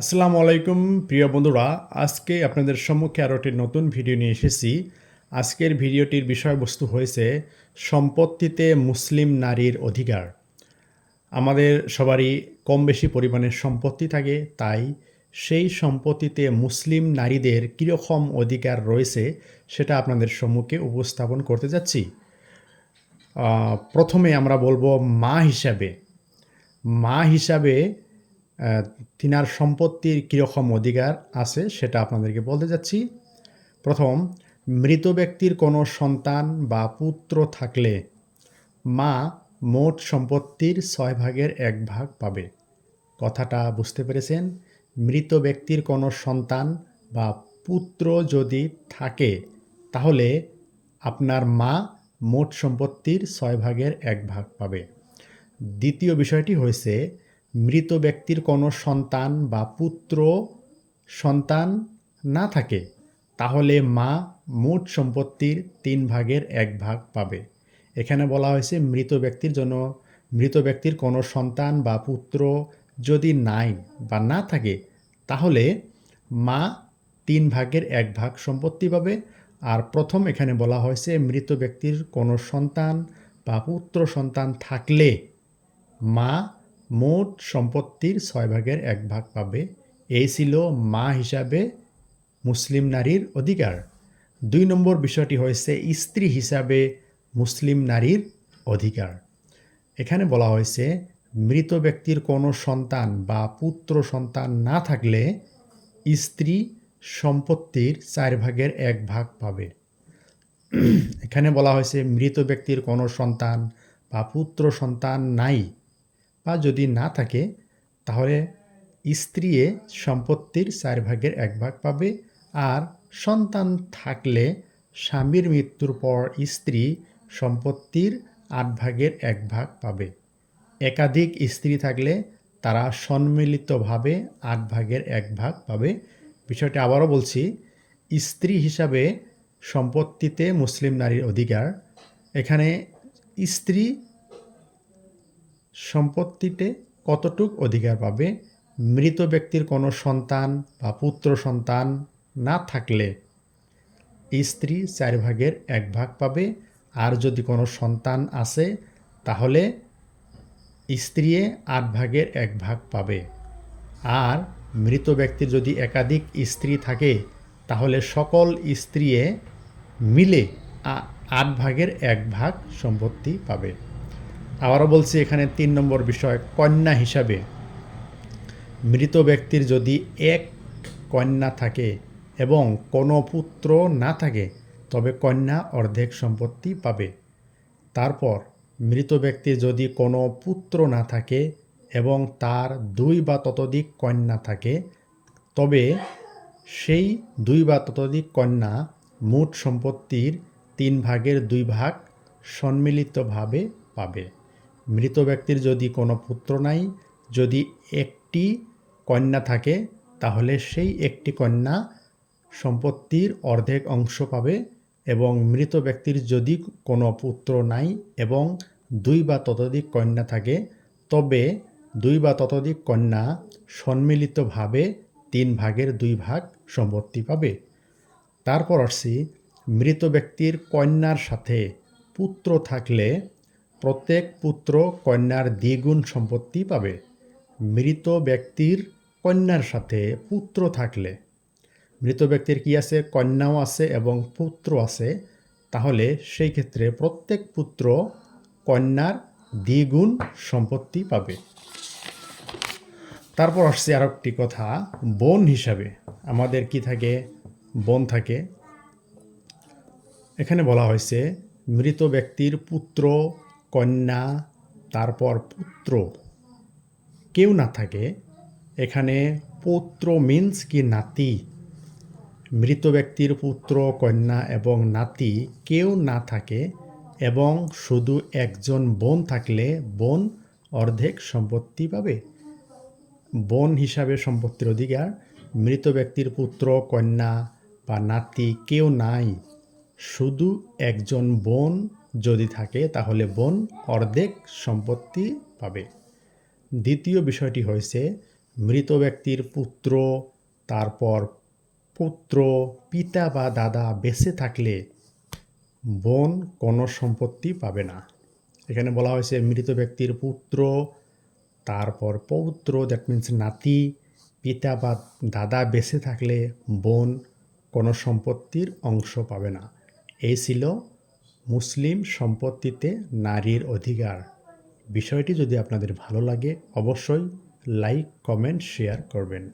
আসসালামু আলাইকুম, প্রিয় বন্ধুরা। আজকে আপনাদের সম্মুখে আরও একটি নতুন ভিডিও নিয়ে এসেছি। আজকের ভিডিওটির বিষয়বস্তু হয়েছে সম্পত্তিতে মুসলিম নারীর অধিকার। আমাদের সবারই কম বেশি পরিমাণে সম্পত্তি থাকে, তাই সেই সম্পত্তিতে মুসলিম নারীদের কীরকম অধিকার রয়েছে সেটা আপনাদের সম্মুখে উপস্থাপন করতে যাচ্ছি। প্রথমে আমরা বলব মা হিসাবে। মা হিসাবে তিনার সম্পত্তির কীরকম অধিকার আছে সেটা আপনাদেরকে বলতে যাচ্ছি। প্রথম, মৃত ব্যক্তির কোনো সন্তান বা পুত্র থাকলে মা মোট সম্পত্তির ছয় ভাগের এক ভাগ পাবে। কথাটা বুঝতে পেরেছেন? মৃত ব্যক্তির কোনো সন্তান বা পুত্র যদি থাকে, তাহলে আপনার মা মোট সম্পত্তির ছয় ভাগের এক ভাগ পাবে। দ্বিতীয় বিষয়টি হয়েছে মৃত ব্যক্তির কোনো সন্তান বা পুত্র সন্তান না থাকে, তাহলে মা মোট সম্পত্তির তিন ভাগের এক ভাগ পাবে। এখানে বলা হয়েছে মৃত ব্যক্তির জন্য মৃত ব্যক্তির কোনো সন্তান বা পুত্র যদি নাই বা না থাকে, তাহলে মা তিন ভাগের এক ভাগ সম্পত্তি পাবে। আর প্রথম এখানে বলা হয়েছে মৃত ব্যক্তির কোনো সন্তান বা পুত্র সন্তান থাকলে মা মোট সম্পত্তির ছয় ভাগের এক ভাগ পাবে। এই ছিল মা হিসাবে মুসলিম নারীর অধিকার। দুই নম্বর বিষয়টি হয়েছে স্ত্রী হিসাবে মুসলিম নারীর অধিকার। এখানে বলা হয়েছে, মৃত ব্যক্তির কোনো সন্তান বা পুত্র সন্তান না থাকলে স্ত্রী সম্পত্তির চার ভাগের এক ভাগ পাবে। এখানে বলা হয়েছে, মৃত ব্যক্তির কোনো সন্তান বা পুত্র সন্তান নাই। বা যদি না থাকে, তাহলে স্ত্রীয়ে সম্পত্তির চার ভাগের এক ভাগ পাবে আর সন্তান থাকলে স্বামীর মৃত্যুর পর স্ত্রী সম্পত্তির আট ভাগের এক ভাগ পাবে। একাধিক স্ত্রী থাকলে তারা সম্মিলিতভাবে আট ভাগের এক ভাগ পাবে। বিষয়টি আবারও বলছি, স্ত্রী হিসাবে সম্পত্তিতে মুসলিম নারীর অধিকার। এখানে স্ত্রী সম্পত্তিতে কতটুক অধিকার পাবে? মৃত ব্যক্তির কোনো সন্তান বা পুত্র সন্তান না থাকলে স্ত্রী চার ভাগের এক ভাগ পাবে। আর যদি কোনো সন্তান আছে, তাহলে স্ত্রীয়ে আট ভাগের এক ভাগ পাবে। আর মৃত ব্যক্তির যদি একাধিক স্ত্রী থাকে, তাহলে সকল স্ত্রীয়ে মিলে আট ভাগের এক ভাগ সম্পত্তি পাবে। আবারও বলছি, এখানে তিন নম্বর বিষয়, কন্যা হিসাবে মৃত ব্যক্তির যদি এক কন্যা থাকে এবং কোনো পুত্র না থাকে, তবে কন্যা অর্ধেক সম্পত্তি পাবে। তারপর মৃত ব্যক্তির যদি কোনো পুত্র না থাকে এবং তার দুই বা ততোধিক কন্যা থাকে, তবে সেই দুই বা ততোধিক কন্যা মোট সম্পত্তির তিন ভাগের দুই ভাগ সম্মিলিতভাবে পাবে। মৃত ব্যক্তির যদি কোনো পুত্র নাই, যদি একটি কন্যা থাকে, তাহলে সেই একটি কন্যা সম্পত্তির অর্ধেক অংশ পাবে এবং মৃত ব্যক্তির যদি কোনো পুত্র নাই এবং দুই বা ততোধিক কন্যা থাকে, তবে দুই বা ততোধিক কন্যা সম্মিলিতভাবে তিন ভাগের দুই ভাগ সম্পত্তি পাবে। তারপর আসছি, মৃত ব্যক্তির কন্যার সাথে পুত্র থাকলে প্রত্যেক পুত্র কন্যার দ্বিগুণ সম্পত্তি পাবে। মৃত ব্যক্তির কন্যার সাথে পুত্র থাকলে। মৃত ব্যক্তির কি আছে? কন্যাও আছে এবং পুত্র আছে। তাহলে সেই ক্ষেত্রে প্রত্যেক পুত্র কন্যার দ্বিগুণ সম্পত্তি পাবে। তারপর আসছে আর একটি কথা, বোন হিসাবে। আমাদের কি থাকে? বোন থাকে। এখানে বলা হয়েছে, মৃত ব্যক্তির পুত্র কন্যা, তারপর পুত্র। কেউ না থাকে। এখানে পুত্র মিন্স কি নাতি? মৃত ব্যক্তির পুত্র, কন্যা এবং নাতি কেউ না থাকে এবং শুধু একজন বোন থাকলে বোন অর্ধেক সম্পত্তি পাবে। বোন হিসাবে সম্পত্তির অধিকার, মৃত ব্যক্তির পুত্র, কন্যা বা নাতি কেউ নাই। শুধু একজন বোন যদি থাকে, তাহলে বোন অর্ধেক সম্পত্তি পাবে। দ্বিতীয় বিষয়টি হয়েছে মৃত ব্যক্তির পুত্র, তারপর পুত্র, পিতা বা দাদা বেঁচে থাকলে বোন কোনো সম্পত্তি পাবে না। এখানে বলা হয়েছে, মৃত ব্যক্তির পুত্র, তারপর পৌত্র দ্যাট মিন্স নাতি, পিতা বা দাদা বেঁচে থাকলে বোন কোনো সম্পত্তির অংশ পাবে না। এই ছিল মুসলিম সম্পত্তিতে নারীর অধিকার। বিষয়টি যদি আপনাদের ভালো লাগে অবশ্যই লাইক কমেন্ট শেয়ার করবেন।